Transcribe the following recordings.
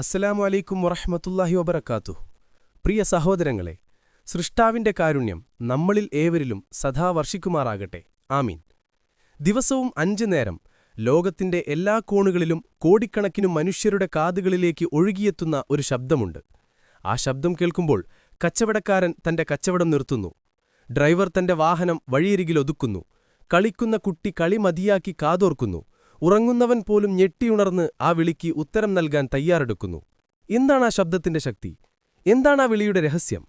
അസ്സലാമു അലൈക്കും വറഹ്മത്തുള്ളാഹി വബർക്കാത്തു പ്രിയ സഹോദരങ്ങളെ സൃഷ്ടാവിന്റെ കാരുണ്യം നമ്മളിൽ ഏവരിലും സദാ വർഷിക്കുമാറാകട്ടെ. ആമീൻ. ദിവസവും അഞ്ചു നേരം ലോകത്തിന്റെ എല്ലാ കോണുകളിലും കോടിക്കണക്കിനു മനുഷ്യരുടെ കാതുകളിലേക്ക് ഒഴുകിയെത്തുന്ന ഒരു ശബ്ദമുണ്ട്. ആ ശബ്ദം കേൾക്കുമ്പോൾ കച്ചവടക്കാരൻ തന്റെ കച്ചവടം നിർത്തുന്നു. ഡ്രൈവർ തന്റെ വാഹനം വഴിയരികിലൊതുക്കുന്നു കളിക്കുന്ന കുട്ടി കളി മതിയാക്കി കാതോർക്കുന്നു. ഉറങ്ങുന്നവൻ പോലും ഞെട്ടിയുണർന്ന് ആ വിളിക്ക് ഉത്തരം നൽകാൻ തയ്യാറെടുക്കുന്നു. എന്താണ് ആ ശബ്ദത്തിന്റെ ശക്തി? എന്താണ് ആ വിളിയുടെ രഹസ്യം?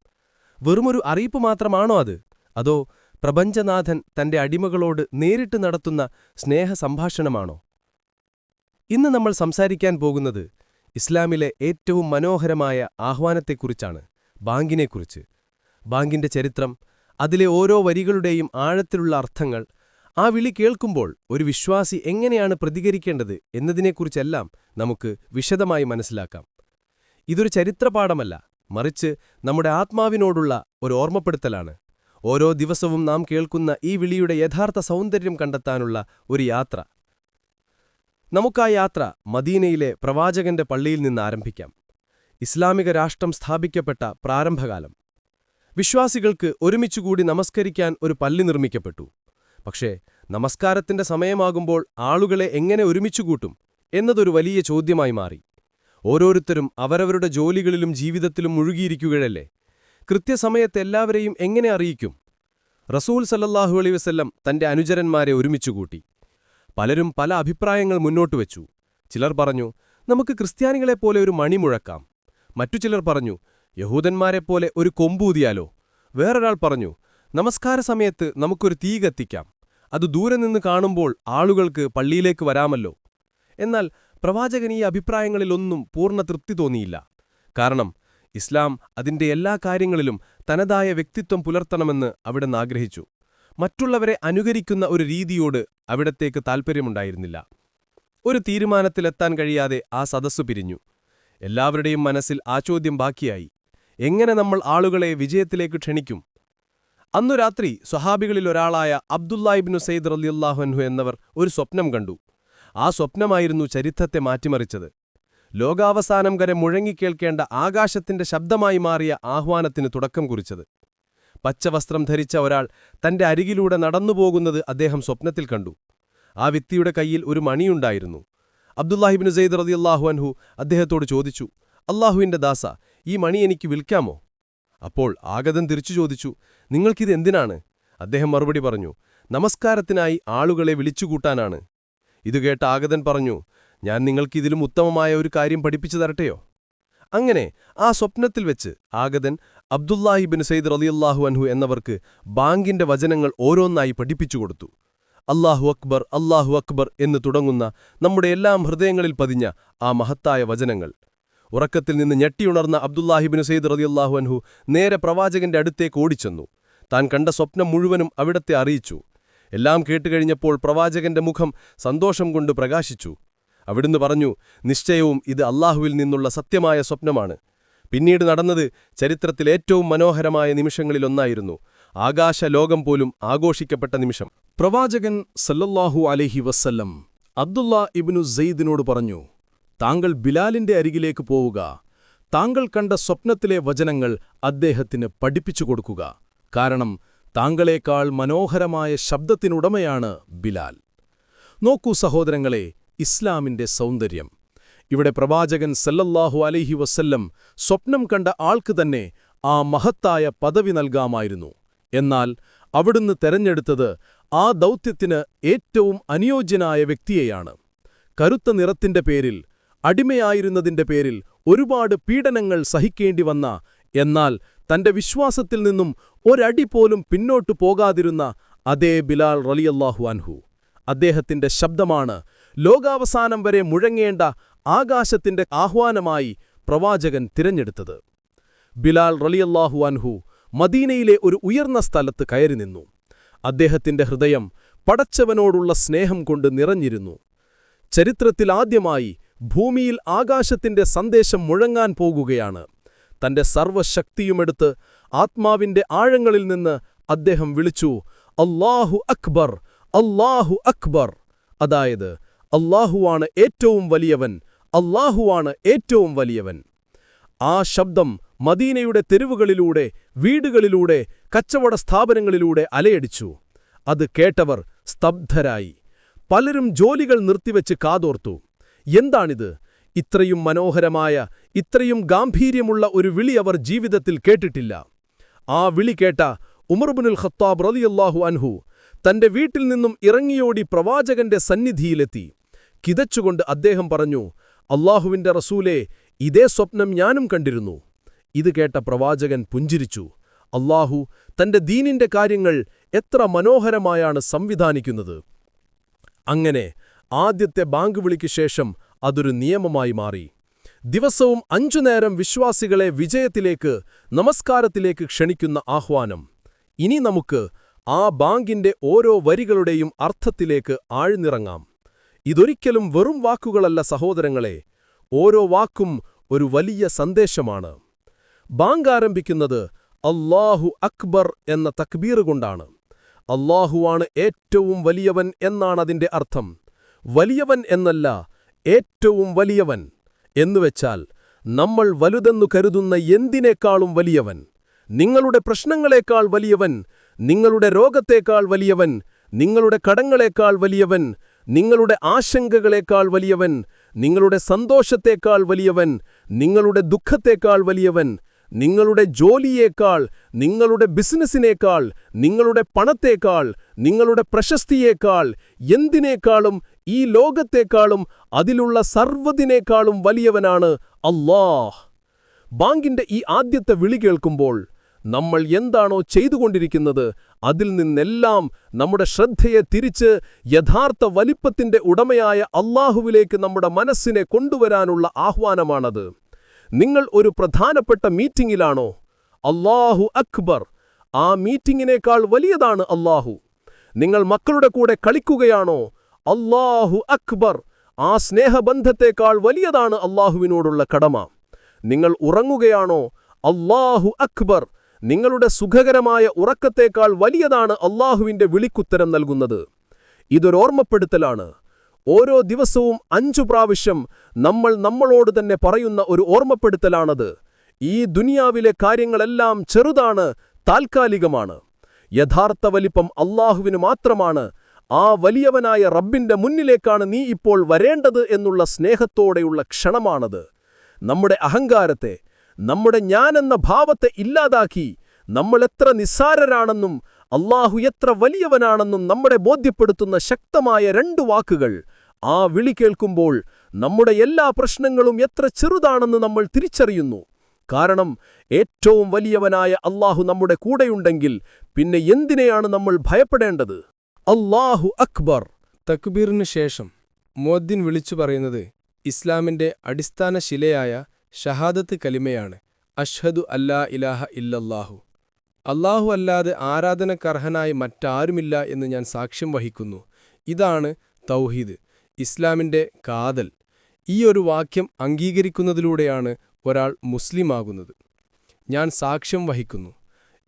വെറുമൊരു അറിയിപ്പ് മാത്രമാണോ അത്? അതോ പ്രപഞ്ചനാഥൻ തന്റെ അടിമകളോട് നേരിട്ട് നടത്തുന്ന സ്നേഹസംഭാഷണമാണോ? ഇന്ന് നമ്മൾ സംസാരിക്കാൻ പോകുന്നത് ഇസ്ലാമിലെ ഏറ്റവും മനോഹരമായ ആഹ്വാനത്തെക്കുറിച്ചാണ് ബാങ്കിനെക്കുറിച്ച്. ബാങ്കിന്റെ ചരിത്രം അതിലെ ഓരോ വരികളുടെയും ആഴത്തിലുള്ള അർത്ഥങ്ങൾ ആ വിളി കേൾക്കുമ്പോൾ ഒരു വിശ്വാസി എങ്ങനെയാണ് പ്രതികരിക്കേണ്ടത് എന്നതിനെക്കുറിച്ചെല്ലാം നമുക്ക് വിശദമായി മനസ്സിലാക്കാം. ഇതൊരു ചരിത്രപാഠമല്ല മറിച്ച് നമ്മുടെ ആത്മാവിനോടുള്ള ഒരു ഓർമ്മപ്പെടുത്തലാണ്. ഓരോ ദിവസവും നാം കേൾക്കുന്ന ഈ വിളിയുടെ യഥാർത്ഥ സൗന്ദര്യം കണ്ടെത്താനുള്ള ഒരു യാത്ര. നമുക്കാ യാത്ര മദീനയിലെ പ്രവാചകന്റെ പള്ളിയിൽ നിന്ന് ആരംഭിക്കാം ഇസ്ലാമിക രാഷ്ട്രം സ്ഥാപിക്കപ്പെട്ട പ്രാരംഭകാലം. വിശ്വാസികൾക്ക് ഒരുമിച്ചുകൂടി നമസ്കരിക്കാൻ ഒരു പള്ളി നിർമ്മിക്കപ്പെട്ടു. പക്ഷേ നമസ്കാരത്തിന്റെ സമയമാകുമ്പോൾ ആളുകളെ എങ്ങനെ ഒരുമിച്ചുകൂട്ടും എന്നതൊരു വലിയ ചോദ്യമായി മാറി. ഓരോരുത്തരും അവരവരുടെ ജോലികളിലും ജീവിതത്തിലും മുഴുകിയിരിക്കുകയല്ലേ? കൃത്യസമയത്ത് എല്ലാവരെയും എങ്ങനെ അറിയിക്കും? റസൂൽ സല്ലാഹു അലൈ വസ്ല്ലം തന്റെ അനുചരന്മാരെ ഒരുമിച്ചുകൂട്ടി പലരും പല അഭിപ്രായങ്ങൾ മുന്നോട്ട് വെച്ചു. ചിലർ പറഞ്ഞു നമുക്ക് ക്രിസ്ത്യാനികളെപ്പോലെ ഒരു മണി മുഴക്കാം. മറ്റു ചിലർ പറഞ്ഞു യഹൂദന്മാരെപ്പോലെ ഒരു കൊമ്പൂതിയാലോ. വേറൊരാൾ പറഞ്ഞു നമസ്കാര സമയത്ത് നമുക്കൊരു തീ കത്തിക്കാം. അത് ദൂരെ നിന്ന് കാണുമ്പോൾ ആളുകൾക്ക് പള്ളിയിലേക്ക് വരാമല്ലോ. എന്നാൽ പ്രവാചകൻ ഈ അഭിപ്രായങ്ങളിലൊന്നും പൂർണ തൃപ്തി തോന്നിയില്ല. കാരണം ഇസ്ലാം അതിന്റെ എല്ലാ കാര്യങ്ങളിലും തനതായ വ്യക്തിത്വം പുലർത്തണമെന്ന് അവിടെ ആഗ്രഹിച്ചു. മറ്റുള്ളവരെ അനുകരിക്കുന്ന ഒരു രീതിയോട് അവിടത്തേക്ക് താൽപ്പര്യമുണ്ടായിരുന്നില്ല. ഒരു തീരുമാനത്തിലെത്താൻ കഴിയാതെ ആ സദസ്സു പിരിഞ്ഞു. എല്ലാവരുടെയും മനസ്സിൽ ആ ചോദ്യം ബാക്കിയായി. എങ്ങനെ നമ്മൾ ആളുകളെ വിജയത്തിലേക്ക് ക്ഷണിക്കും? അന്നു രാത്രി സ്വഹാബികളിൽ ഒരാളായ അബ്ദുല്ലാഹിബ്നു സെയ്ദ് റലിയല്ലാഹുൻഹു എന്നവർ ഒരു സ്വപ്നം കണ്ടു. ആ സ്വപ്നമായിരുന്നു ചരിത്രത്തെ മാറ്റിമറിച്ചത്. ലോകാവസാനം വരെ മുഴങ്ങിക്കേൾക്കേണ്ട ആകാശത്തിന്റെ ശബ്ദമായി മാറിയ ആഹ്വാനത്തിന് തുടക്കം കുറിച്ചത്. പച്ചവസ്ത്രം ധരിച്ച ഒരാൾ തന്റെ അരികിലൂടെ നടന്നുപോകുന്നത് അദ്ദേഹം സ്വപ്നത്തിൽ കണ്ടു. ആ വ്യക്തിയുടെ കയ്യിൽ ഒരു മണിയുണ്ടായിരുന്നു. അബ്ദുല്ലാഹിബിന് സെയ്ദ് റതിയല്ലാഹു അൻഹു അദ്ദേഹത്തോട് ചോദിച്ചു അള്ളാഹുവിന്റെ ദാസ ഈ മണി എനിക്ക് വിൽക്കാമോ? അപ്പോൾ ആഗതൻ തിരിച്ചു ചോദിച്ചു നിങ്ങൾക്കിത് എന്തിനാണ്? അദ്ദേഹം മറുപടി പറഞ്ഞു നമസ്കാരത്തിനായി ആളുകളെ വിളിച്ചുകൂട്ടാനാണ്. ഇതു കേട്ട ആഗതൻ പറഞ്ഞു ഞാൻ നിങ്ങൾക്കിതിലും ഉത്തമമായ ഒരു കാര്യം പഠിപ്പിച്ചു തരട്ടെയോ? അങ്ങനെ ആ സ്വപ്നത്തിൽ വെച്ച് ആഗതൻ അബ്ദുല്ലാഹിബിൻ സെയ്ദ് റലിയല്ലാഹു അൻഹു എന്നവർക്ക് ബാങ്കിന്റെ വചനങ്ങൾ ഓരോന്നായി പഠിപ്പിച്ചു കൊടുത്തു. അല്ലാഹു അക്ബർ അല്ലാഹു അക്ബർ എന്ന് തുടങ്ങുന്ന നമ്മുടെ എല്ലാം ഹൃദയങ്ങളിൽ പതിഞ്ഞ ആ മഹത്തായ വചനങ്ങൾ. ഉറക്കത്തിൽ നിന്ന് ഞെട്ടിയുണർന്ന അബ്ദുല്ലാഹിബിൻ സെയ്ദ് റതിയല്ലാഹു അൻഹു നേരെ പ്രവാചകന്റെ അടുത്തേക്ക് ഓടിച്ചെന്നു. താൻ കണ്ട സ്വപ്നം മുഴുവനും അവിടത്തെ അറിയിച്ചു. എല്ലാം കേട്ടുകഴിഞ്ഞപ്പോൾ പ്രവാചകന്റെ മുഖം സന്തോഷം കൊണ്ട് പ്രകാശിച്ചു. അവിടുന്ന് പറഞ്ഞു നിശ്ചയവും ഇത് അള്ളാഹുവിൽ നിന്നുള്ള സത്യമായ സ്വപ്നമാണ്. പിന്നീട് നടന്നത് ചരിത്രത്തിൽ ഏറ്റവും മനോഹരമായ നിമിഷങ്ങളിലൊന്നായിരുന്നു ആകാശ ലോകം പോലും ആഘോഷിക്കപ്പെട്ട നിമിഷം. പ്രവാചകൻ സല്ലല്ലാഹു അലഹി വസ്ല്ലം അബ്ദുല്ല ഇബ്നു സെയ്ദിനോട് പറഞ്ഞു താങ്കൾ ബിലാലിന്റെ അരികിലേക്ക് പോവുക. താങ്കൾ കണ്ട സ്വപ്നത്തിലെ വചനങ്ങൾ അദ്ദേഹത്തിന് പഠിപ്പിച്ചു കൊടുക്കുക. കാരണം താങ്കളേക്കാൾ മനോഹരമായ ശബ്ദത്തിനുടമയാണ് ബിലാൽ. നോക്കൂ സഹോദരങ്ങളെ ഇസ്ലാമിന്റെ സൗന്ദര്യം. ഇവിടെ പ്രവാചകൻ സല്ലല്ലാഹു അലൈഹി വസല്ലം സ്വപ്നം കണ്ട ആൾക്ക് തന്നെ ആ മഹത്തായ പദവി നൽകാമായിരുന്നു. എന്നാൽ അവിടുന്ന് തെരഞ്ഞെടുത്തത് ആ ദൗത്യത്തിന് ഏറ്റവും അനുയോജ്യനായ വ്യക്തിയെയാണ്. കരുത്ത നിറത്തിന്റെ പേരിൽ അടിമയായിരുന്നതിന്റെ പേരിൽ ഒരുപാട് പീഡനങ്ങൾ സഹിക്കേണ്ടി വന്ന എന്നാൽ തന്റെ വിശ്വാസത്തിൽ നിന്നും ഒരടി പോലും പിന്നോട്ടു പോകാതിരുന്ന അതേ ബിലാൽ റലിയല്ലാഹു അൻഹു. അദ്ദേഹത്തിന്റെ ശബ്ദമാണ് ലോകാവസാനം വരെ മുഴങ്ങേണ്ട ആകാശത്തിന്റെ ആഹ്വാനമായി പ്രവാചകൻ തിരഞ്ഞെടുത്തത്. ബിലാൽ റലിയല്ലാഹു അൻഹു മദീനയിലെ ഒരു ഉയർന്ന സ്ഥലത്ത് കയറി നിന്നു. അദ്ദേഹത്തിന്റെ ഹൃദയം പടച്ചവനോടുള്ള സ്നേഹം കൊണ്ട് നിറഞ്ഞിരുന്നു. ചരിത്രത്തിലാദ്യമായി ഭൂമിയിൽ ആകാശത്തിന്റെ സന്ദേശം മുഴങ്ങാൻ പോകുകയാണ്. തന്റെ സർവശക്തിയുമെടുത്ത് ആത്മാവിന്റെ ആഴങ്ങളിൽ നിന്ന് അദ്ദേഹം വിളിച്ചു അല്ലാഹു അക്ബർ അല്ലാഹു അക്ബർ. അതായത് അല്ലാഹുവാണ് ഏറ്റവും വലിയവൻ അല്ലാഹുവാണ് ഏറ്റവും വലിയവൻ. ആ ശബ്ദം മദീനയുടെ തെരുവുകളിലൂടെ വീടുകളിലൂടെ കച്ചവട സ്ഥാപനങ്ങളിലൂടെ അലയടിച്ചു. അത് കേട്ടവർ സ്തബ്ധരായി. പലരും ജോലികൾ നിർത്തിവെച്ച് കാതോർത്തു. എന്താണിത്? ഇത്രയും മനോഹരമായ ഇത്രയും ഗാംഭീര്യമുള്ള ഒരു വിളി അവർ ജീവിതത്തിൽ കേട്ടിട്ടില്ല. ആ വിളി കേട്ട ഉമർബുനുൽ ഖത്താബ് റതിയല്ലാഹു അൻഹു തന്റെ വീട്ടിൽ നിന്നും ഇറങ്ങിയോടി പ്രവാചകന്റെ സന്നിധിയിലെത്തി. കിതച്ചുകൊണ്ട് അദ്ദേഹം പറഞ്ഞു അള്ളാഹുവിന്റെ റസൂലെ ഇതേ സ്വപ്നം ഞാനും കണ്ടിരുന്നു. ഇത് കേട്ട പ്രവാചകൻ പുഞ്ചിരിച്ചു. അള്ളാഹു തന്റെ ദീനിന്റെ കാര്യങ്ങൾ എത്ര മനോഹരമായാണ് സംവിധാനിക്കുന്നത്. അങ്ങനെ ആദ്യത്തെ ബാങ്ക് വിളിക്ക് ശേഷം അതൊരു നിയമമായി മാറി. ദിവസവും അഞ്ചു നേരം വിശ്വാസികളെ വിജയത്തിലേക്ക് നമസ്കാരത്തിലേക്ക് ക്ഷണിക്കുന്ന ആഹ്വാനം. ഇനി നമുക്ക് ആ ബാങ്കിന്റെ ഓരോ വരികളുടെയും അർത്ഥത്തിലേക്ക് ആഴ്ന്നിറങ്ങാം. ഇതൊരിക്കലും വെറും വാക്കുകളല്ല സഹോദരങ്ങളെ ഓരോ വാക്കും ഒരു വലിയ സന്ദേശമാണ്. ബാങ്ക് ആരംഭിക്കുന്നത് അല്ലാഹു അക്ബർ എന്ന തക്ബീർ കൊണ്ടാണ്. അല്ലാഹുവാണ് ഏറ്റവും വലിയവൻ എന്നാണതിന്റെ അർത്ഥം. വലിയവൻ എന്നല്ല ഏറ്റവും വലിയവൻ എന്നുവെച്ചാൽ നമ്മൾ വലുതെന്നു കരുതുന്ന എന്തിനേക്കാളും വലിയവൻ? നിങ്ങളുടെ പ്രശ്നങ്ങളെക്കാൾ വലിയവൻ നിങ്ങളുടെ രോഗത്തേക്കാൾ വലിയവൻ നിങ്ങളുടെ കടങ്ങളേക്കാൾ വലിയവൻ നിങ്ങളുടെ ആശങ്കകളേക്കാൾ വലിയവൻ നിങ്ങളുടെ സന്തോഷത്തേക്കാൾ വലിയവൻ നിങ്ങളുടെ ദുഃഖത്തേക്കാൾ വലിയവൻ നിങ്ങളുടെ ജോലിയേക്കാൾ നിങ്ങളുടെ ബിസിനസ്സിനേക്കാൾ നിങ്ങളുടെ പണത്തേക്കാൾ നിങ്ങളുടെ പ്രശസ്തിയേക്കാൾ എന്തിനേക്കാളും ഈ ലോകത്തേക്കാളും അതിലുള്ള സർവതിനേക്കാളും വലിയവനാണ് അള്ളാഹ് ബാങ്കിന്റെ ഈ ആദ്യത്തെ വിളി കേൾക്കുമ്പോൾ നമ്മൾ എന്താണോ ചെയ്തുകൊണ്ടിരിക്കുന്നത് അതിൽ നിന്നെല്ലാം നമ്മുടെ ശ്രദ്ധയെ തിരിച്ച് യഥാർത്ഥ വലിപ്പത്തിന്റെ ഉടമയായ അള്ളാഹുവിലേക്ക് നമ്മുടെ മനസ്സിനെ കൊണ്ടുവരാനുള്ള ആഹ്വാനമാണത്. നിങ്ങൾ ഒരു പ്രധാനപ്പെട്ട മീറ്റിംഗിലാണോ? അള്ളാഹു അക്ബർ. ആ മീറ്റിംഗിനേക്കാൾ വലിയതാണ് അള്ളാഹു നിങ്ങൾ മക്കളുടെ കൂടെ കളിക്കുകയാണോ? അല്ലാഹു അക്ബർ. ആ സ്നേഹബന്ധത്തേക്കാൾ വലിയതാണ് അള്ളാഹുവിനോടുള്ള കടമ. നിങ്ങൾ ഉറങ്ങുകയാണോ? അള്ളാഹു അക്ബർ. നിങ്ങളുടെ സുഖകരമായ ഉറക്കത്തേക്കാൾ വലിയതാണ് അള്ളാഹുവിന്റെ വിളിക്കുത്തരം നൽകുന്നത്. ഇതൊരോർമ്മപ്പെടുത്തലാണ്. ഓരോ ദിവസവും അഞ്ചു പ്രാവശ്യം നമ്മൾ നമ്മളോട് തന്നെ പറയുന്ന ഒരു ഓർമ്മപ്പെടുത്തലാണത്. ഈ ദുനിയാവിലെ കാര്യങ്ങളെല്ലാം ചെറുതാണ് താൽക്കാലികമാണ്. യഥാർത്ഥ വലിപ്പം അള്ളാഹുവിന് മാത്രമാണ് ആ വലിയവനായ റബ്ബിന്റെ മുന്നിലേക്കാണ് നീ ഇപ്പോൾ വരേണ്ടത് എന്നുള്ള സ്നേഹത്തോടെയുള്ള ക്ഷണമാണത്. നമ്മുടെ അഹങ്കാരത്തെ നമ്മുടെ ഞാനെന്ന ഭാവത്തെ ഇല്ലാതാക്കി നമ്മൾ എത്ര നിസ്സാരരാണെന്നും അള്ളാഹു എത്ര വലിയവനാണെന്നും നമ്മളെ ബോധ്യപ്പെടുത്തുന്ന ശക്തമായ രണ്ടു വാക്കുകൾ. ആ വിളി കേൾക്കുമ്പോൾ നമ്മുടെ എല്ലാ പ്രശ്നങ്ങളും എത്ര ചെറുതാണെന്ന് നമ്മൾ തിരിച്ചറിയുന്നു. കാരണം ഏറ്റവും വലിയവനായ അള്ളാഹു നമ്മുടെ കൂടെയുണ്ടെങ്കിൽ പിന്നെ എന്തിനെയാണ് നമ്മൾ ഭയപ്പെടേണ്ടത്? അല്ലാഹു അക്ബർ. തക്ബീറിനു ശേഷം മുഅദ്ദിൻ വിളിച്ചു പറയുന്നത് ഇസ്ലാമിന്റെ അടിസ്ഥാന ശിലയായ ഷഹാദത്ത് കലിമയാണ്. അഷ്ഹദു അല്ലാ ഇലാഹ ഇല്ലല്ലാഹു. അള്ളാഹു അല്ലാതെ ആരാധനക്കർഹനായി മറ്റാരുമില്ല എന്ന് ഞാൻ സാക്ഷ്യം വഹിക്കുന്നു. ഇതാണ് തൗഹീദ് ഇസ്ലാമിന്റെ കാതൽ. ഈ ഒരു വാക്യം അംഗീകരിക്കുന്നതിലൂടെയാണ് ഒരാൾ മുസ്ലിമാകുന്നത്. ഞാൻ സാക്ഷ്യം വഹിക്കുന്നു.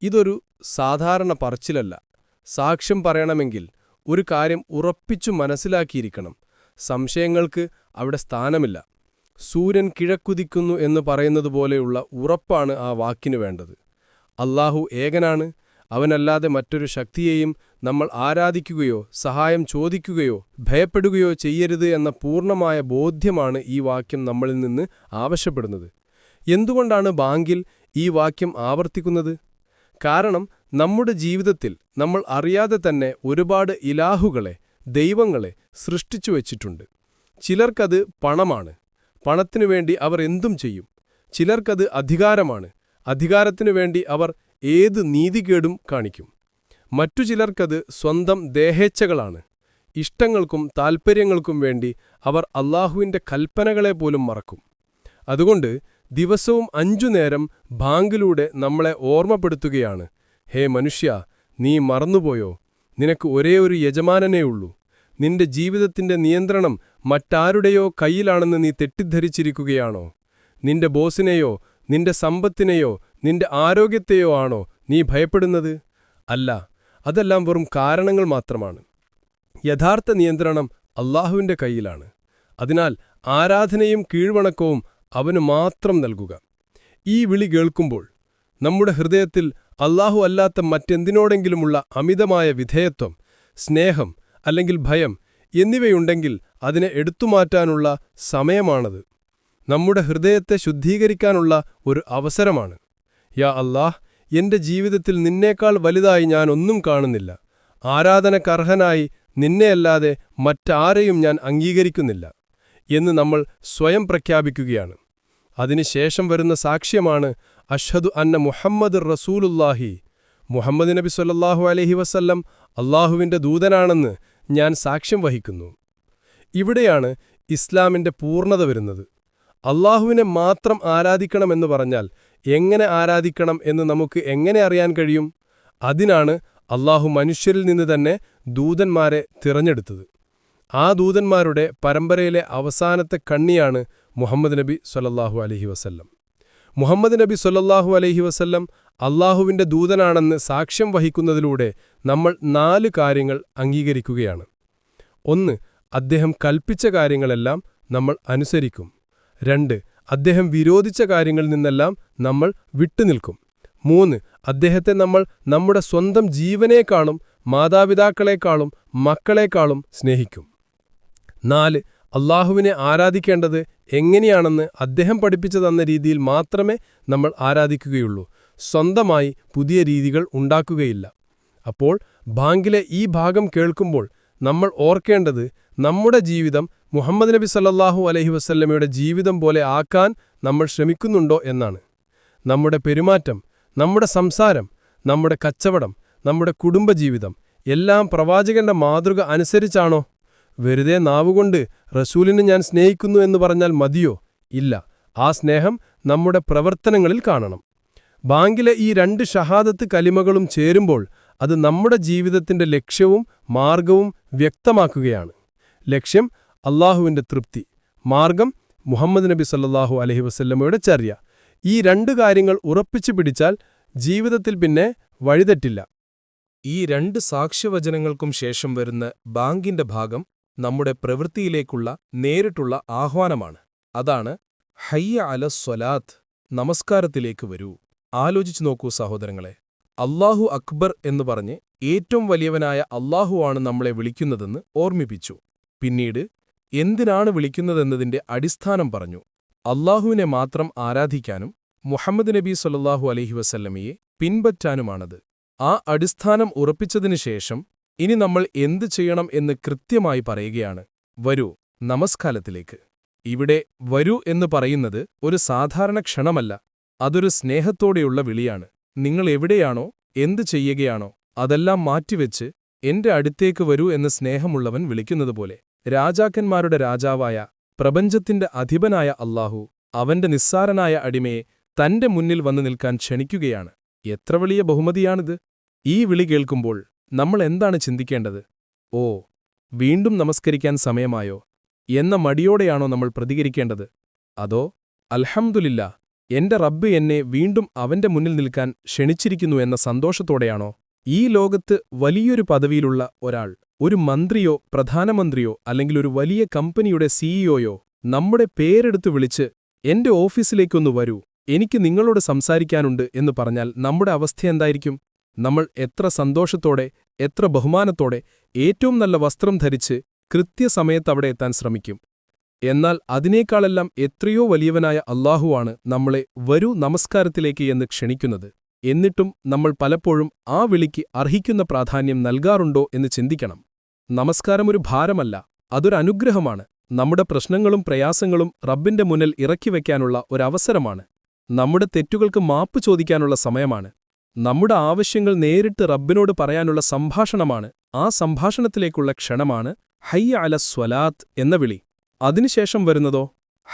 ഇതൊരു സാധാരണ പറച്ചിലല്ല. സാക്ഷ്യം പറയണമെങ്കിൽ ഒരു കാര്യം ഉറപ്പിച്ചു മനസ്സിലാക്കിയിരിക്കണം. സംശയങ്ങൾക്ക് അവിടെ സ്ഥാനമില്ല. സൂര്യൻ കിഴക്കുതിക്കുന്നു എന്ന് പറയുന്നതുപോലെയുള്ള ഉറപ്പാണ് ആ വാക്കിനു വേണ്ടത്. അല്ലാഹു ഏകനാണ്. അവനല്ലാതെ മറ്റൊരു ശക്തിയെയും നമ്മൾ ആരാധിക്കുകയോ സഹായം ചോദിക്കുകയോ ഭയപ്പെടുകയോ ചെയ്യരുത് എന്ന പൂർണമായ ബോധ്യമാണ് ഈ വാക്യം നമ്മളിൽ നിന്ന് ആവശ്യപ്പെടുന്നത്. എന്തുകൊണ്ടാണ് ബാങ്കിൽ ഈ വാക്യം ആവർത്തിക്കുന്നത്? കാരണം നമ്മുടെ ജീവിതത്തിൽ നമ്മൾ അറിയാതെ തന്നെ ഒരുപാട് ഇലാഹുകളെ ദൈവങ്ങളെ സൃഷ്ടിച്ചു വച്ചിട്ടുണ്ട്. ചിലർക്കത് പണമാണ്. പണത്തിനു വേണ്ടി അവർ എന്തും ചെയ്യും. ചിലർക്കത് അധികാരമാണ്. അധികാരത്തിനു വേണ്ടി അവർ ഏത് നീതികേടും കാണിക്കും. മറ്റു ചിലർക്കത് സ്വന്തം ദേഹേച്ഛകളാണ്. ഇഷ്ടങ്ങൾക്കും താൽപ്പര്യങ്ങൾക്കും വേണ്ടി അവർ അള്ളാഹുവിന്റെ കൽപ്പനകളെ പോലും മറക്കും. അതുകൊണ്ട് ദിവസവും അഞ്ചു നേരം ബാങ്കിലൂടെ നമ്മളെ ഓർമ്മപ്പെടുത്തുകയാണ് ഹേ മനുഷ്യ നീ മറന്നുപോയോ? നിനക്ക് ഒരേ ഒരു യജമാനനേയുള്ളൂ നിന്റെ ജീവിതത്തിന്റെ നിയന്ത്രണം മറ്റാരുടെയോ കയ്യിലാണെന്ന് നീ തെറ്റിദ്ധരിച്ചിരിക്കുകയാണോ? നിന്റെ ബോസിനെയോ നിന്റെ സമ്പത്തിനെയോ നിന്റെ ആരോഗ്യത്തെയോ ആണോ നീ ഭയപ്പെടുന്നത്? അല്ല അതെല്ലാം വെറും കാരണങ്ങൾ മാത്രമാണ്. യഥാർത്ഥ നിയന്ത്രണം അള്ളാഹുവിന്റെ കയ്യിലാണ്. അതിനാൽ ആരാധനയും കീഴ്വണക്കവും അവന് മാത്രം നൽകുക. ഈ വിളി കേൾക്കുമ്പോൾ നമ്മുടെ ഹൃദയത്തിൽ അല്ലാഹു അല്ലാത്ത മറ്റെന്തിനോടെങ്കിലുമുള്ള അമിതമായ വിധേയത്വം സ്നേഹം അല്ലെങ്കിൽ ഭയം എന്നിവയുണ്ടെങ്കിൽ അതിനെ എടുത്തുമാറ്റാനുള്ള സമയമാണത്. നമ്മുടെ ഹൃദയത്തെ ശുദ്ധീകരിക്കാനുള്ള ഒരു അവസരമാണ്. യാ അല്ലാഹ് എന്റെ ജീവിതത്തിൽ നിന്നേക്കാൾ വലുതായി ഞാൻ ഒന്നും കാണുന്നില്ല. ആരാധനക്കർഹനായി നിന്നെയല്ലാതെ മറ്റാരെയും ഞാൻ അംഗീകരിക്കുന്നില്ല എന്ന് നമ്മൾ സ്വയം പ്രഖ്യാപിക്കുകയാണ്. അതിനുശേഷം വരുന്ന സാക്ഷ്യമാണ് അഷ്ഹദു അന്ന മുഹമ്മദ് റസൂലുല്ലാഹി മുഹമ്മദ് നബി സല്ലാഹു അലഹി വസല്ലം അള്ളാഹുവിന്റെ ദൂതനാണെന്ന് ഞാൻ സാക്ഷ്യം വഹിക്കുന്നു. ഇവിടെയാണ് ഇസ്ലാമിന്റെ പൂർണത വരുന്നത്. അള്ളാഹുവിനെ മാത്രം ആരാധിക്കണമെന്ന് പറഞ്ഞാൽ എങ്ങനെ ആരാധിക്കണം എന്ന് നമുക്ക് എങ്ങനെ അറിയാൻ കഴിയും? അതിനാണ് അള്ളാഹു മനുഷ്യരിൽ നിന്ന് തന്നെ ദൂതന്മാരെ തിരഞ്ഞെടുത്തത്. ആ ദൂതന്മാരുടെ പരമ്പരയിലെ അവസാനത്തെ കണ്ണിയാണ് മുഹമ്മദ് നബി സൊല്ലാഹു അലഹി വസല്ലം. മുഹമ്മദ് നബി സൊല്ലാഹു അലഹി വസല്ലം അള്ളാഹുവിന്റെ ദൂതനാണെന്ന് സാക്ഷ്യം വഹിക്കുന്നതിലൂടെ നമ്മൾ നാല് കാര്യങ്ങൾ അംഗീകരിക്കുകയാണ്. ഒന്ന് അദ്ദേഹം കൽപ്പിച്ച കാര്യങ്ങളെല്ലാം നമ്മൾ അനുസരിക്കും. രണ്ട് അദ്ദേഹം വിരോധിച്ച കാര്യങ്ങളിൽ നിന്നെല്ലാം നമ്മൾ വിട്ടുനിൽക്കും. മൂന്ന് അദ്ദേഹത്തെ നമ്മൾ നമ്മുടെ സ്വന്തം ജീവനേക്കാളും മാതാപിതാക്കളെക്കാളും മക്കളെക്കാളും സ്നേഹിക്കും. നാല് അള്ളാഹുവിനെ ആരാധിക്കേണ്ടത് എങ്ങനെയാണെന്ന് അദ്ദേഹം പഠിപ്പിച്ചു തന്ന രീതിയിൽ മാത്രമേ നമ്മൾ ആരാധിക്കുകയുള്ളൂ. സ്വന്തമായി പുതിയ രീതികൾ ഉണ്ടാക്കുകയില്ല. അപ്പോൾ ബാങ്കിലെ ഈ ഭാഗം കേൾക്കുമ്പോൾ നമ്മൾ ഓർക്കേണ്ടത് നമ്മുടെ ജീവിതം മുഹമ്മദ് നബി സല്ലാഹു അലഹി വസല്ലമയുടെ ജീവിതം പോലെ ആക്കാൻ നമ്മൾ ശ്രമിക്കുന്നുണ്ടോ എന്നാണ്. നമ്മുടെ പെരുമാറ്റം നമ്മുടെ സംസാരം നമ്മുടെ കച്ചവടം നമ്മുടെ കുടുംബജീവിതം എല്ലാം പ്രവാചകന്റെ മാതൃക അനുസരിച്ചാണോ? വെറുതെ നാവുകൊണ്ട് റസൂലിനെ ഞാൻ സ്നേഹിക്കുന്നു എന്ന് പറഞ്ഞാൽ മതിയോ? ഇല്ല. ആ സ്നേഹം നമ്മുടെ പ്രവർത്തനങ്ങളിൽ കാണണം. ബാങ്കിലെ ഈ രണ്ട് ഷഹാദത്ത് കലിമകളും ചേരുമ്പോൾ അത് നമ്മുടെ ജീവിതത്തിന്റെ ലക്ഷ്യവും മാർഗവും വ്യക്തമാക്കുകയാണ്. ലക്ഷ്യം അള്ളാഹുവിന്റെ തൃപ്തി മാർഗം മുഹമ്മദ് നബി സല്ലാഹു അലഹി വസല്ലമയുടെ ചര്യ. ഈ രണ്ട് കാര്യങ്ങൾ ഉറപ്പിച്ചു പിടിച്ചാൽ ജീവിതത്തിൽ പിന്നെ വഴിതെറ്റില്ല. ഈ രണ്ട് സാക്ഷ്യവചനങ്ങൾക്കും ശേഷം വരുന്ന ബാങ്കിന്റെ ഭാഗം നമ്മുടെ പ്രവൃത്തിയിലേക്കുള്ള നേരിട്ടുള്ള ആഹ്വാനമാണ്. അതാണ് ഹയ്യ അല സ്വലാത്ത് നമസ്കാരത്തിലേക്ക് വരൂ. ആലോചിച്ചു നോക്കൂ സഹോദരങ്ങളെ. അള്ളാഹു അക്ബർ എന്ന് പറഞ്ഞ് ഏറ്റവും വലിയവനായ അല്ലാഹുവാണ് നമ്മളെ വിളിക്കുന്നതെന്ന് ഓർമ്മിപ്പിച്ചു. പിന്നീട് എന്തിനാണ് വിളിക്കുന്നതെന്നതിന്റെ അടിസ്ഥാനം പറഞ്ഞു. അള്ളാഹുവിനെ മാത്രം ആരാധിക്കാനും മുഹമ്മദ് നബി സൊല്ലാഹു അലഹി വസല്ലമയെ പിൻപറ്റാനുമാണത്. ആ അടിസ്ഥാനം ഉറപ്പിച്ചതിനു ശേഷം ഇനി നമ്മൾ എന്ത് ചെയ്യണം എന്ന് കൃത്യമായി പറയുകയാണ്. വരൂ നമസ്കാരത്തിലേക്ക്. ഇവിടെ വരൂ എന്ന് പറയുന്നത് ഒരു സാധാരണ ക്ഷണമല്ല. അതൊരു സ്നേഹത്തോടെയുള്ള വിളിയാണ്. നിങ്ങൾ എവിടെയാണോ എന്ത് ചെയ്യുകയാണോ അതെല്ലാം മാറ്റിവെച്ച് എന്റെ അടുത്തേക്ക് വരൂ എന്ന് സ്നേഹമുള്ളവൻ വിളിക്കുന്നതുപോലെ. രാജാക്കന്മാരുടെ രാജാവായ പ്രപഞ്ചത്തിന്റെ അധിപനായ അല്ലാഹു അവന്റെ നിസ്സാരനായ അടിമയെ തന്റെ മുന്നിൽ വന്നു നിൽക്കാൻ ക്ഷണിക്കുകയാണ്. എത്ര വലിയ ബഹുമതിയാണിത്? ഈ വിളി കേൾക്കുമ്പോൾ നമ്മൾ എന്താണ് ചിന്തിക്കേണ്ടത്? ഓ വീണ്ടും നമസ്കരിക്കാൻ സമയമായോ? എന്ന മടിയോടെയാണോ നമ്മൾ പ്രതികരിക്കേണ്ടത്? അതോ അൽഹംദുലില്ല എന്റെ റബ്ബ് എന്നെ വീണ്ടും അവന്റെ മുന്നിൽ നിൽക്കാൻ ക്ഷണിച്ചിരിക്കുന്നു എന്ന സന്തോഷത്തോടെയാണോ? ഈ ലോകത്ത് വലിയൊരു പദവിയിലുള്ള ഒരാൾ ഒരു മന്ത്രിയോ പ്രധാനമന്ത്രിയോ അല്ലെങ്കിൽ ഒരു വലിയ കമ്പനിയുടെ സിഇഒയോ നമ്മുടെ പേരെടുത്തു വിളിച്ച് എന്റെ ഓഫീസിലേക്കൊന്നു വരൂ. എനിക്ക് നിങ്ങളോട് സംസാരിക്കാനുണ്ട് എന്ന് പറഞ്ഞാൽ നമ്മുടെ അവസ്ഥ എന്തായിരിക്കും? നമ്മൾ എത്ര സന്തോഷത്തോടെ എത്ര ബഹുമാനത്തോടെ ഏറ്റവും നല്ല വസ്ത്രം ധരിച്ച് കൃത്യസമയത്ത് അവിടെ എത്താൻ ശ്രമിക്കും. എന്നാൽ അതിനേക്കാളെല്ലാം എത്രയോ വലിയവനായ അള്ളാഹുവാണ് നമ്മളെ വരൂ നമസ്കാരത്തിലേക്ക് എന്ന് ക്ഷണിക്കുന്നത്. എന്നിട്ടും നമ്മൾ പലപ്പോഴും ആ വിളിക്ക് അർഹിക്കുന്ന പ്രാധാന്യം നൽകാറുണ്ടോ എന്ന് ചിന്തിക്കണം. നമസ്കാരം ഒരു ഭാരമല്ല അതൊരനുഗ്രഹമാണ് നമ്മുടെ പ്രശ്നങ്ങളും പ്രയാസങ്ങളും റബ്ബിന്റെ മുന്നിൽ ഇറക്കിവെക്കാനുള്ള ഒരവസരമാണ് നമ്മുടെ തെറ്റുകൾക്ക് മാപ്പ് ചോദിക്കാനുള്ള സമയമാണ്. നമ്മുടെ ആവശ്യങ്ങൾ നേരിട്ട് റബ്ബിനോട് പറയാനുള്ള സംഭാഷണമാണ്. ആ സംഭാഷണത്തിലേക്കുള്ള ക്ഷണമാണ് ഹയ്യ അല സ്വലാത്ത് എന്ന വിളി. അതിനുശേഷം വരുന്നതോ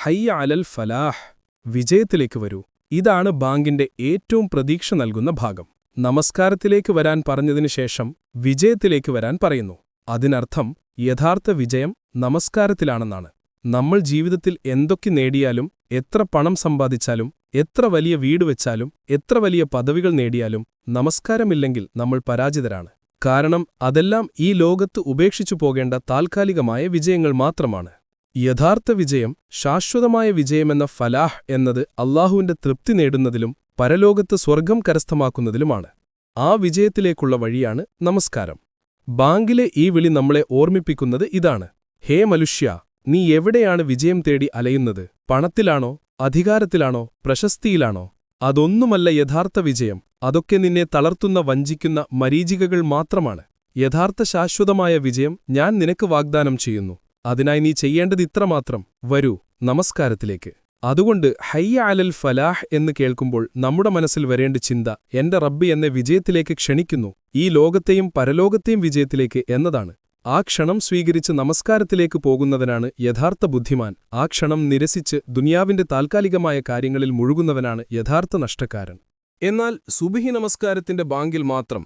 ഹയ്യ അലൽ ഫലാഹ് വിജയത്തിലേക്ക് വരൂ. ഇതാണ് ബാങ്കിന്റെ ഏറ്റവും പ്രതീക്ഷ നൽകുന്ന ഭാഗം. നമസ്കാരത്തിലേക്ക് വരാൻ പറഞ്ഞതിനു ശേഷം വിജയത്തിലേക്ക് വരാൻ പറയുന്നു. അതിനർത്ഥം യഥാർത്ഥ വിജയം നമസ്കാരത്തിലാണെന്നാണ്. നമ്മൾ ജീവിതത്തിൽ എന്തൊക്കെ നേടിയാലും എത്ര പണം സമ്പാദിച്ചാലും എത്ര വലിയ വീട് വെച്ചാലും എത്ര വലിയ പദവികൾ നേടിയാലും നമസ്കാരമില്ലെങ്കിൽ നമ്മൾ പരാജിതരാണ്. കാരണം അതെല്ലാം ഈ ലോകത്ത് ഉപേക്ഷിച്ചു പോകേണ്ട താൽക്കാലികമായ വിജയങ്ങൾ മാത്രമാണ്. യഥാർത്ഥ വിജയം ശാശ്വതമായ വിജയമെന്ന ഫലാഹ് എന്നത് അള്ളാഹുവിന്റെ തൃപ്തി നേടുന്നതിലും പരലോകത്ത് സ്വർഗം കരസ്ഥമാക്കുന്നതിലുമാണ്. ആ വിജയത്തിലേക്കുള്ള വഴിയാണ് നമസ്കാരം. ബാങ്കിലെ ഈ വിളി നമ്മളെ ഓർമ്മിപ്പിക്കുന്നത് ഇതാണ്. ഹേ മനുഷ്യ നീ എവിടെയാണ് വിജയം തേടി അലയുന്നത്? പണത്തിലാണോ? അധികാരത്തിലാണോ? പ്രശസ്തിയിലാണോ? അതൊന്നുമല്ല യഥാർത്ഥ വിജയം. അതൊക്കെ നിന്നെ തളർത്തുന്ന വഞ്ചിക്കുന്ന മരീചികകൾ മാത്രമാണ്. യഥാർത്ഥ ശാശ്വതമായ വിജയം ഞാൻ നിനക്ക് വാഗ്ദാനം ചെയ്യുന്നു. അതിനായി നീ ചെയ്യേണ്ടത് ഇത്രമാത്രം വരൂ നമസ്കാരത്തിലേക്ക്. അതുകൊണ്ട് ഹയ്യ അലൽ ഫലാഹ് എന്ന് കേൾക്കുമ്പോൾ നമ്മുടെ മനസ്സിൽ വരേണ്ട ചിന്ത എന്റെ റബ്ബി എന്നെ വിജയത്തിലേക്ക് ക്ഷണിക്കുന്നു. ഈ ലോകത്തെയും പരലോകത്തെയും വിജയത്തിലേക്ക് എന്നതാണ്. ആ ക്ഷണം സ്വീകരിച്ച് നമസ്കാരത്തിലേക്ക് പോകുന്നവനാണ് യഥാർത്ഥ ബുദ്ധിമാൻ. ആ ക്ഷണം നിരസിച്ച് ദുനിയാവിന്റെ താൽക്കാലികമായ കാര്യങ്ങളിൽ മുഴുകുന്നവനാണ് യഥാർത്ഥ നഷ്ടക്കാരൻ. എന്നാൽ സുബിഹി നമസ്കാരത്തിന്റെ ബാങ്കിൽ മാത്രം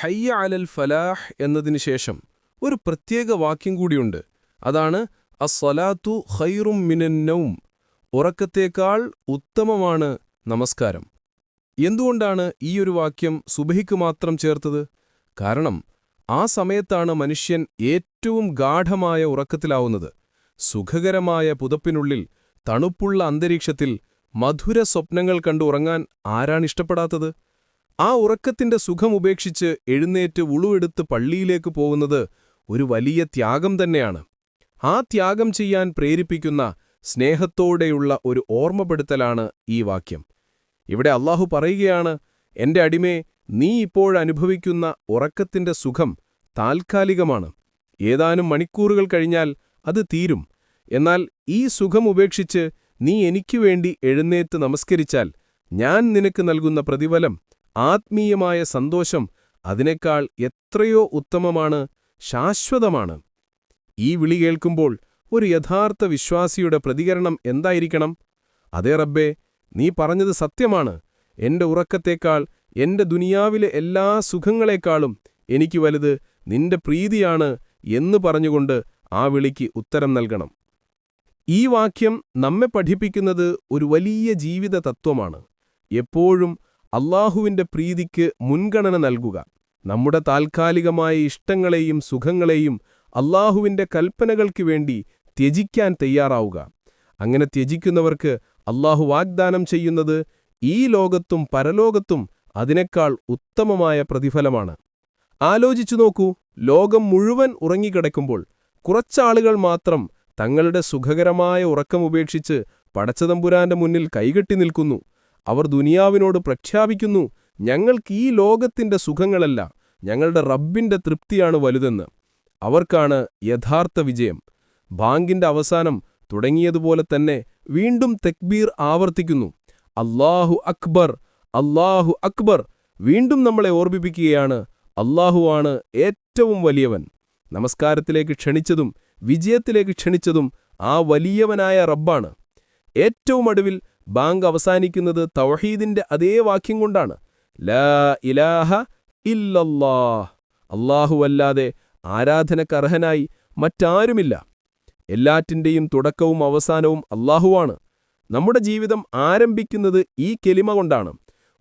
ഹയ്യ അലൽ ഫലാഹ് എന്നതിനു ശേഷം ഒരു പ്രത്യേക വാക്യം കൂടിയുണ്ട്. അതാണ് അസ്സലാത്തു ഖൈറും മിനന്നവും ഉറക്കത്തേക്കാൾ ഉത്തമമാണ് നമസ്കാരം. എന്തുകൊണ്ടാണ് ഈയൊരു വാക്യം സുബഹിക്ക് മാത്രം ചേർത്തത്? കാരണം ആ സമയത്താണ് മനുഷ്യൻ ഏറ്റവും ഗാഠമായ ഉറക്കത്തിലാവുന്നത്. സുഖകരമായ പുതപ്പിനുള്ളിൽ തണുപ്പുള്ള അന്തരീക്ഷത്തിൽ മധുര സ്വപ്നങ്ങൾ കണ്ടു ഉറങ്ങാൻ ആരാണിഷ്ടപ്പെടാത്തത് ആ ഉറക്കത്തിന്റെ സുഖം ഉപേക്ഷിച്ച് എഴുന്നേറ്റ് ഉളുവെടുത്ത് പള്ളിയിലേക്ക് പോകുന്നത് ഒരു വലിയ ത്യാഗം തന്നെയാണ്. ആ ത്യാഗം ചെയ്യാൻ പ്രേരിപ്പിക്കുന്ന സ്നേഹത്തോടെയുള്ള ഒരു ഓർമ്മപ്പെടുത്തലാണ് ഈ വാക്യം. ഇവിടെ അള്ളാഹു പറയുകയാണ് എന്റെ അടിമേ നീ ഇപ്പോഴനുഭവിക്കുന്ന ഉറക്കത്തിന്റെ സുഖം താൽക്കാലികമാണ്. ഏതാനും മണിക്കൂറുകൾ കഴിഞ്ഞാൽ അത് തീരും. എന്നാൽ ഈ സുഖം ഉപേക്ഷിച്ച് നീ എനിക്കു വേണ്ടി എഴുന്നേറ്റ് നമസ്കരിച്ചാൽ ഞാൻ നിനക്ക് നൽകുന്ന പ്രതിഫലം ആത്മീയമായ സന്തോഷം അതിനേക്കാൾ എത്രയോ ഉത്തമമാണ് ശാശ്വതമാണ്. ഈ വിളി കേൾക്കുമ്പോൾ ഒരു യഥാർത്ഥ വിശ്വാസിയുടെ പ്രതികരണം എന്തായിരിക്കണം? അതേ റബ്ബേ നീ പറഞ്ഞത് സത്യമാണ്. എന്റെ ഉറക്കത്തേക്കാൾ എന്റെ ദുനിയാവിലെ എല്ലാ സുഖങ്ങളെക്കാളും എനിക്ക് വലുത് നിന്റെ പ്രീതിയാണ് എന്ന് പറഞ്ഞുകൊണ്ട് ആ വിളിക്ക് ഉത്തരം നൽകണം. ഈ വാക്യം നമ്മെ പഠിപ്പിക്കുന്നത് ഒരു വലിയ ജീവിത തത്വമാണ് എപ്പോഴും അള്ളാഹുവിന്റെ പ്രീതിക്ക് മുൻഗണന നൽകുക. നമ്മുടെ താൽക്കാലികമായ ഇഷ്ടങ്ങളെയും സുഖങ്ങളെയും അള്ളാഹുവിന്റെ കൽപ്പനകൾക്ക് വേണ്ടി ത്യജിക്കാൻ തയ്യാറാവുക. അങ്ങനെ ത്യജിക്കുന്നവർക്ക് അള്ളാഹു വാഗ്ദാനം ചെയ്യുന്നത് ഈ ലോകത്തും പരലോകത്തും അതിനേക്കാൾ ഉത്തമമായ പ്രതിഫലമാണ്. ആലോചിച്ചു നോക്കൂ ലോകം മുഴുവൻ ഉറങ്ങിക്കിടക്കുമ്പോൾ കുറച്ചാളുകൾ മാത്രം തങ്ങളുടെ സുഖകരമായ ഉറക്കമുപേക്ഷിച്ച് പടച്ചതമ്പുരാന്റെ മുന്നിൽ കൈകെട്ടി നിൽക്കുന്നു. അവർ ദുനിയാവിനോട് പ്രഖ്യാപിക്കുന്നു ഞങ്ങൾക്ക് ഈ ലോകത്തിന്റെ സുഖങ്ങളല്ല ഞങ്ങളുടെ റബ്ബിന്റെ തൃപ്തിയാണ് വലുതെന്ന്. അവർക്കാണ് യഥാർത്ഥ വിജയം. ബാങ്കിന്റെ അവസാനം തുടങ്ങിയതുപോലെ തന്നെ വീണ്ടും തെക്ബീർ ആവർത്തിക്കുന്നു. അള്ളാഹു അക്ബർ അല്ലാഹു അക്ബർ. വീണ്ടും നമ്മളെ ഓർമ്മിപ്പിക്കുകയാണ് അല്ലാഹുവാണ് ഏറ്റവും വലിയവൻ. നമസ്കാരത്തിലേക്ക് ക്ഷണിച്ചതും വിജയത്തിലേക്ക് ക്ഷണിച്ചതും ആ വലിയവനായ റബ്ബാണ്. ഏറ്റവും അടുവിൽ ബാങ്ക് അവസാനിക്കുന്നത് തൗഹീദിന്റെ അതേ വാക്യം കൊണ്ടാണ്. ലാ ഇലാഹ ഇല്ലല്ലാഹ്. അല്ലാഹുവല്ലാതെ ആരാധനക്കർഹനായി മറ്റാരുമില്ല. എല്ലാറ്റിന്റെയും തുടക്കവും അവസാനവും അല്ലാഹുവാണ്. നമ്മുടെ ജീവിതം ആരംഭിക്കുന്നത് ഈ കെലിമ കൊണ്ടാണ്.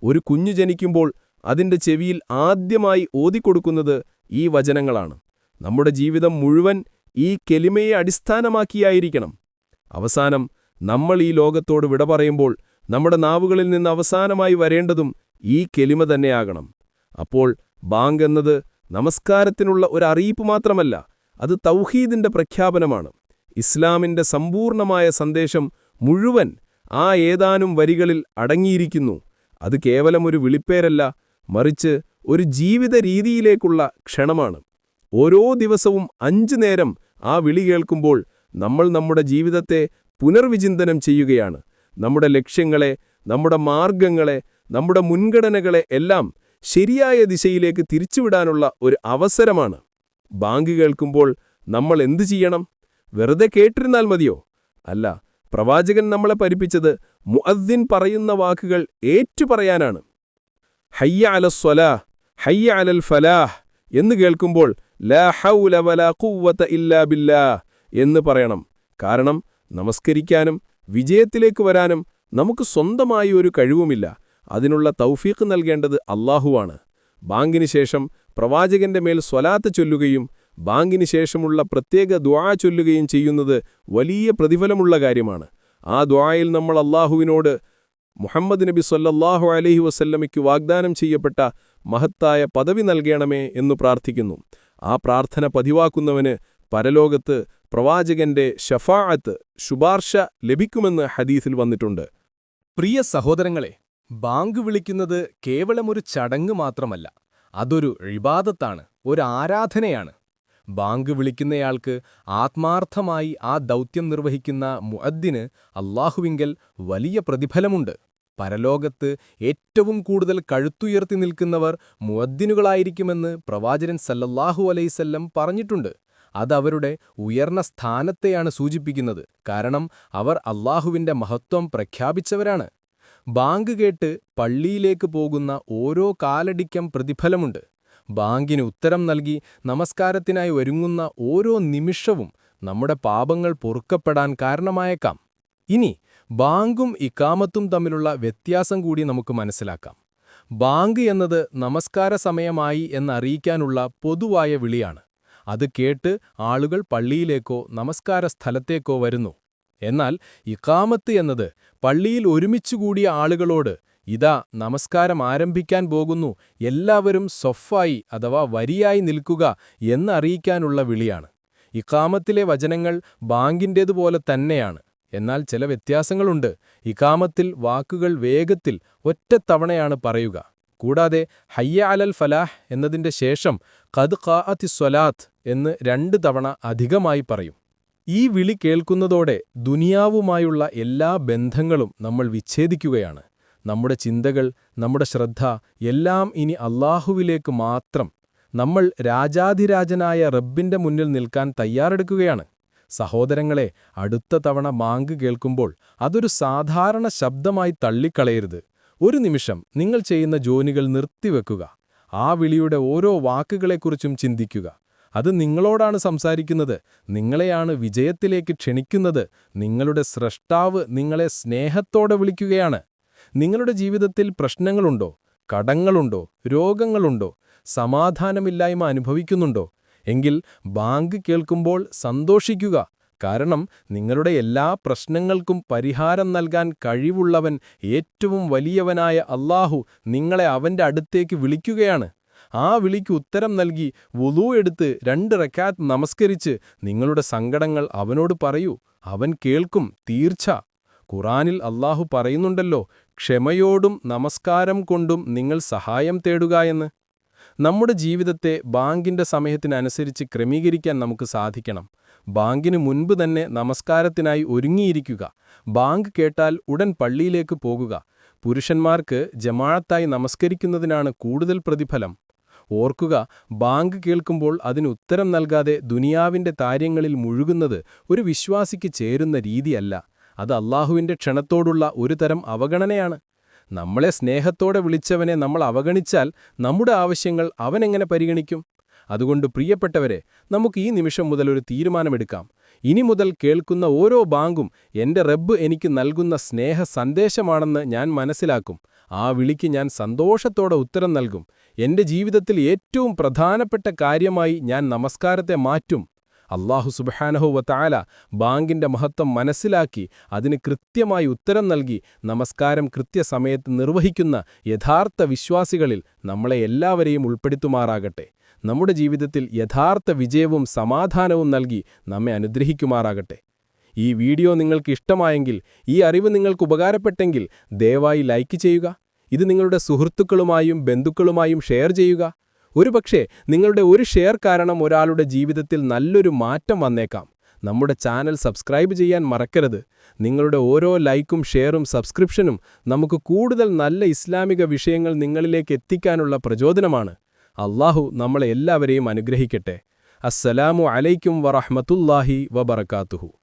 ഒരു കുഞ്ഞു ജനിക്കുമ്പോൾ അതിന്റെ ചെവിയിൽ ആദ്യമായി ഓതിക്കൊടുക്കുന്നത് ഈ വചനങ്ങളാണ്. നമ്മുടെ ജീവിതം മുഴുവൻ ഈ കെലിമയെ അടിസ്ഥാനമാക്കിയായിരിക്കണം. അവസാനം നമ്മൾ ഈ ലോകത്തോട് വിട പറയുമ്പോൾ നമ്മുടെ നാവുകളിൽ നിന്ന് അവസാനമായി വരേണ്ടതും ഈ കെലിമ തന്നെയാകണം. അപ്പോൾ ബാങ്ക് എന്നത് നമസ്കാരത്തിനുള്ള ഒരു അറിയിപ്പ് മാത്രമല്ല അത് തൗഹീദിന്റെ പ്രഖ്യാപനമാണ്. ഇസ്ലാമിന്റെ സമ്പൂർണമായ സന്ദേശം മുഴുവൻ ആ ഏതാനും വരികളിൽ അടങ്ങിയിരിക്കുന്നു. അത് കേവലം ഒരു വിളിപ്പേരല്ല മറിച്ച് ഒരു ജീവിത രീതിയിലേക്കുള്ള ക്ഷണമാണ്. ഓരോ ദിവസവും അഞ്ചു നേരം ആ വിളി കേൾക്കുമ്പോൾ നമ്മൾ നമ്മുടെ ജീവിതത്തെ പുനർവിചിന്തനം ചെയ്യുകയാണ്. നമ്മുടെ ലക്ഷ്യങ്ങളെ നമ്മുടെ മാർഗങ്ങളെ നമ്മുടെ മുൻഗണനകളെ എല്ലാം ശരിയായ ദിശയിലേക്ക് തിരിച്ചുവിടാനുള്ള ഒരു അവസരമാണ്. ബാങ്ക് കേൾക്കുമ്പോൾ നമ്മൾ എന്തു ചെയ്യണം? വെറുതെ കേട്ടിരുന്നാൽ മതിയോ? അല്ല പ്രവാചകൻ നമ്മളെ പഠിപ്പിച്ചത് മുഅദ്ദിൻ പറയുന്ന വാക്കുകൾ ഏറ്റുപറയാനാണ്. ഹയ്യ അലസ്വലാ ഹയ്യ അലൽ ഫലാഹ് എന്ന് കേൾക്കുമ്പോൾ ലാ ഹൗല ഇല്ലാ എന്ന് പറയണം. കാരണം നമസ്കരിക്കാനും വിജയത്തിലേക്ക് വരാനും നമുക്ക് സ്വന്തമായി ഒരു കഴിവുമില്ല. അതിനുള്ള തൗഫീഖ് നൽകേണ്ടത് അള്ളാഹുവാണ് ബാങ്കിന് ശേഷം പ്രവാചകന്റെ മേൽ സ്വലാത്ത് ചൊല്ലുകയും ബാങ്കിന് ശേഷമുള്ള പ്രത്യേക ദ്വാ ചൊല്ലുകയും ചെയ്യുന്നത് വലിയ പ്രതിഫലമുള്ള കാര്യമാണ്. ആ ദ്വായിൽ നമ്മൾ അള്ളാഹുവിനോട് മുഹമ്മദ് നബി സൊല്ലാഹു അലഹി വസല്ലമയ്ക്ക് വാഗ്ദാനം ചെയ്യപ്പെട്ട മഹത്തായ പദവി നൽകണമേ എന്ന് പ്രാർത്ഥിക്കുന്നു. ആ പ്രാർത്ഥന പതിവാക്കുന്നവന് പരലോകത്ത് പ്രവാചകന്റെ ഷഫാഅത്ത് ശുപാർശ ലഭിക്കുമെന്ന് ഹദീസിൽ വന്നിട്ടുണ്ട്. പ്രിയ സഹോദരങ്ങളെ ബാങ്ക് വിളിക്കുന്നത് കേവലമൊരു ചടങ്ങ് മാത്രമല്ല അതൊരു ഇബാദത്താണ് ഒരു ആരാധനയാണ്. ബാങ്ക് വിളിക്കുന്നയാൾക്ക് ആത്മാർത്ഥമായി ആ ദൗത്യം നിർവഹിക്കുന്ന മുഅദ്ദിന് അള്ളാഹുവിങ്കൽ വലിയ പ്രതിഫലമുണ്ട്. പരലോകത്ത് ഏറ്റവും കൂടുതൽ കഴുത്തുയർത്തി നിൽക്കുന്നവർ മുഅദ്ദിനുകളായിരിക്കുമെന്ന് പ്രവാചകൻ സല്ലല്ലാഹു അലൈസല്ലം പറഞ്ഞിട്ടുണ്ട്. അതവരുടെ ഉയർന്ന സ്ഥാനത്തെയാണ് സൂചിപ്പിക്കുന്നത്. കാരണം അവർ അള്ളാഹുവിന്റെ മഹത്വം പ്രഖ്യാപിച്ചവരാണ്. ബാങ്ക് കേട്ട് പള്ളിയിലേക്ക് പോകുന്ന ഓരോ കാലടിക്കം പ്രതിഫലമുണ്ട്. ബാങ്കിന് ഉത്തരം നൽകി നമസ്കാരത്തിനായി ഒരുങ്ങുന്ന ഓരോ നിമിഷവും നമ്മുടെ പാപങ്ങൾ പൊറുക്കപ്പെടാൻ കാരണമായേക്കാം. ഇനി ബാങ്കും ഇക്കാമത്തും തമ്മിലുള്ള വ്യത്യാസം കൂടി നമുക്ക് മനസ്സിലാക്കാം. ബാങ്ക് എന്നത് നമസ്കാര സമയമായി എന്നറിയിക്കാനുള്ള പൊതുവായ വിളിയാണ്. അത് കേട്ട് ആളുകൾ പള്ളിയിലേക്കോ നമസ്കാര സ്ഥലത്തേക്കോ വരുന്നു. എന്നാൽ ഇക്കാമത്ത് എന്നത് പള്ളിയിൽ ഒരുമിച്ചുകൂടിയ ആളുകളോട് ഇതാ നമസ്കാരം ആരംഭിക്കാൻ പോകുന്നു. എല്ലാവരും സൊഫായി അഥവാ വരിയായി നിൽക്കുക എന്നറിയിക്കാനുള്ള വിളിയാണ്. ഇക്കാമത്തിലെ വചനങ്ങൾ ബാങ്കിന്റേതുപോലെ തന്നെയാണ്. എന്നാൽ ചില വ്യത്യാസങ്ങളുണ്ട്. ഇക്കാമത്തിൽ വാക്കുകൾ വേഗത്തിൽ ഒറ്റത്തവണയാണ് പറയുക. കൂടാതെ ഹയ്യ അലൽ ഫലാഹ് എന്നതിന്റെ ശേഷം ഖദ് ഖാഅത്തി സ്വലാത്ത് എന്ന് രണ്ട് തവണ അധികമായി പറയും. ഈ വിളി കേൾക്കുന്നതോടെ ദുനിയാവുമായുള്ള എല്ലാ ബന്ധങ്ങളും നമ്മൾ വിച്ഛേദിക്കുകയാണ്. നമ്മുടെ ചിന്തകൾ നമ്മുടെ ശ്രദ്ധ എല്ലാം ഇനി അള്ളാഹുവിലേക്ക് മാത്രം നമ്മൾ രാജാധിരാജനായ റബ്ബിന്റെ മുന്നിൽ നിൽക്കാൻ തയ്യാറെടുക്കുകയാണ്. സഹോദരങ്ങളെ അടുത്ത തവണ മാങ്ക് കേൾക്കുമ്പോൾ അതൊരു സാധാരണ ശബ്ദമായി തള്ളിക്കളയരുത്. ഒരു നിമിഷം നിങ്ങൾ ചെയ്യുന്ന ജോലികൾ നിർത്തിവെക്കുക. ആ വിളിയുടെ ഓരോ വാക്കുകളെക്കുറിച്ചും ചിന്തിക്കുക. അത് നിങ്ങളോടാണ് സംസാരിക്കുന്നത്. നിങ്ങളെയാണ് വിജയത്തിലേക്ക് ക്ഷണിക്കുന്നത്. നിങ്ങളുടെ സ്രഷ്ടാവ് നിങ്ങളെ സ്നേഹത്തോടെ വിളിക്കുകയാണ്. നിങ്ങളുടെ ജീവിതത്തിൽ പ്രശ്നങ്ങളുണ്ടോ? കടങ്ങളുണ്ടോ? രോഗങ്ങളുണ്ടോ? സമാധാനമില്ലായ്മ അനുഭവിക്കുന്നുണ്ടോ? എങ്കിൽ ബാങ്ക് കേൾക്കുമ്പോൾ സന്തോഷിക്കുക. കാരണം നിങ്ങളുടെ എല്ലാ പ്രശ്നങ്ങൾക്കും പരിഹാരം നൽകാൻ കഴിവുള്ളവൻ ഏറ്റവും വലിയവനായ അള്ളാഹു നിങ്ങളെ അവന്റെ അടുത്തേക്ക് വിളിക്കുകയാണ്. ആ വിളിക്ക് ഉത്തരം നൽകി വുളു എടുത്ത് രണ്ട് റക്കാത്ത് നമസ്കരിച്ച് നിങ്ങളുടെ സങ്കടങ്ങൾ അവനോട് പറയൂ. അവൻ കേൾക്കും തീർച്ച. ഖുറാനിൽ അള്ളാഹു പറയുന്നുണ്ടല്ലോ ക്ഷമയോടും നമസ്കാരം കൊണ്ടും നിങ്ങൾ സഹായം തേടുക എന്ന്. നമ്മുടെ ജീവിതത്തെ ബാങ്കിന്റെ സമയത്തിനനുസരിച്ച് ക്രമീകരിക്കാൻ നമുക്ക് സാധിക്കണം. ബാങ്കിന് മുൻപ് തന്നെ നമസ്കാരത്തിനായി ഒരുങ്ങിയിരിക്കുക. ബാങ്ക് കേട്ടാൽ ഉടൻ പള്ളിയിലേക്ക് പോകുക. പുരുഷന്മാർക്ക് ജമാഴത്തായി നമസ്കരിക്കുന്നതിനാണ് കൂടുതൽ പ്രതിഫലം. ഓർക്കുക ബാങ്ക് കേൾക്കുമ്പോൾ അതിന് ഉത്തരം നൽകാതെ ദുനിയാവിന്റെ കാര്യങ്ങളിൽ മുഴുകുന്നത് ഒരു വിശ്വാസിക്ക് ചേരുന്ന രീതിയല്ല. അത് അള്ളാഹുവിന്റെ ക്ഷണത്തോടുള്ള ഒരു തരം അവഗണനയാണ്. നമ്മളെ സ്നേഹത്തോടെ വിളിച്ചവനെ നമ്മൾ അവഗണിച്ചാൽ നമ്മുടെ ആവശ്യങ്ങൾ അവനെങ്ങനെ പരിഗണിക്കും? അതുകൊണ്ട് പ്രിയപ്പെട്ടവരെ നമുക്ക് ഈ നിമിഷം മുതൽ ഒരു തീരുമാനമെടുക്കാം. ഇനി മുതൽ കേൾക്കുന്ന ഓരോ ബാങ്കും എന്റെ റബ്ബ് എനിക്ക് നൽകുന്ന സ്നേഹ സന്ദേശമാണെന്ന് ഞാൻ മനസ്സിലാക്കും. ആ വിളിക്ക് ഞാൻ സന്തോഷത്തോടെ ഉത്തരം നൽകും. എന്റെ ജീവിതത്തിൽ ഏറ്റവും പ്രധാനപ്പെട്ട കാര്യമായി ഞാൻ നമസ്കാരത്തെ മാറ്റും. അള്ളാഹു സുബഹാനഹുവത്തായാല ബാങ്കിന്റെ മഹത്വം മനസ്സിലാക്കി അതിന് കൃത്യമായി ഉത്തരം നൽകി നമസ്കാരം കൃത്യസമയത്ത് നിർവഹിക്കുന്ന യഥാർത്ഥ വിശ്വാസികളിൽ നമ്മളെ എല്ലാവരെയും ഉൾപ്പെടുത്തുമാറാകട്ടെ. നമ്മുടെ ജീവിതത്തിൽ യഥാർത്ഥ വിജയവും സമാധാനവും നൽകി നമ്മെ അനുഗ്രഹിക്കുമാറാകട്ടെ. ഈ വീഡിയോ നിങ്ങൾക്ക് ഇഷ്ടമായെങ്കിൽ ഈ അറിവ് നിങ്ങൾക്ക് ഉപകാരപ്പെട്ടെങ്കിൽ ദയവായി ലൈക്ക് ചെയ്യുക. ഇത് നിങ്ങളുടെ സുഹൃത്തുക്കളുമായും ബന്ധുക്കളുമായും ഷെയർ ചെയ്യുക. ഒരുപക്ഷെ നിങ്ങളുടെ ഒരു ഷെയർ കാരണം ഒരാളുടെ ജീവിതത്തിൽ നല്ലൊരു മാറ്റം വന്നേക്കാം. നമ്മുടെ ചാനൽ സബ്സ്ക്രൈബ് ചെയ്യാൻ മറക്കരുത്. നിങ്ങളുടെ ഓരോ ലൈക്കും ഷെയറും സബ്സ്ക്രിപ്ഷനും നമുക്ക് കൂടുതൽ നല്ല ഇസ്ലാമിക വിഷയങ്ങൾ നിങ്ങളിലേക്ക് എത്തിക്കാനുള്ള പ്രചോദനമാണ്. അള്ളാഹു നമ്മളെ എല്ലാവരെയും അനുഗ്രഹിക്കട്ടെ. അസ്സലാമു അലൈക്കും വറഹ്മത്തുള്ളാഹി വബറകാതുഹു.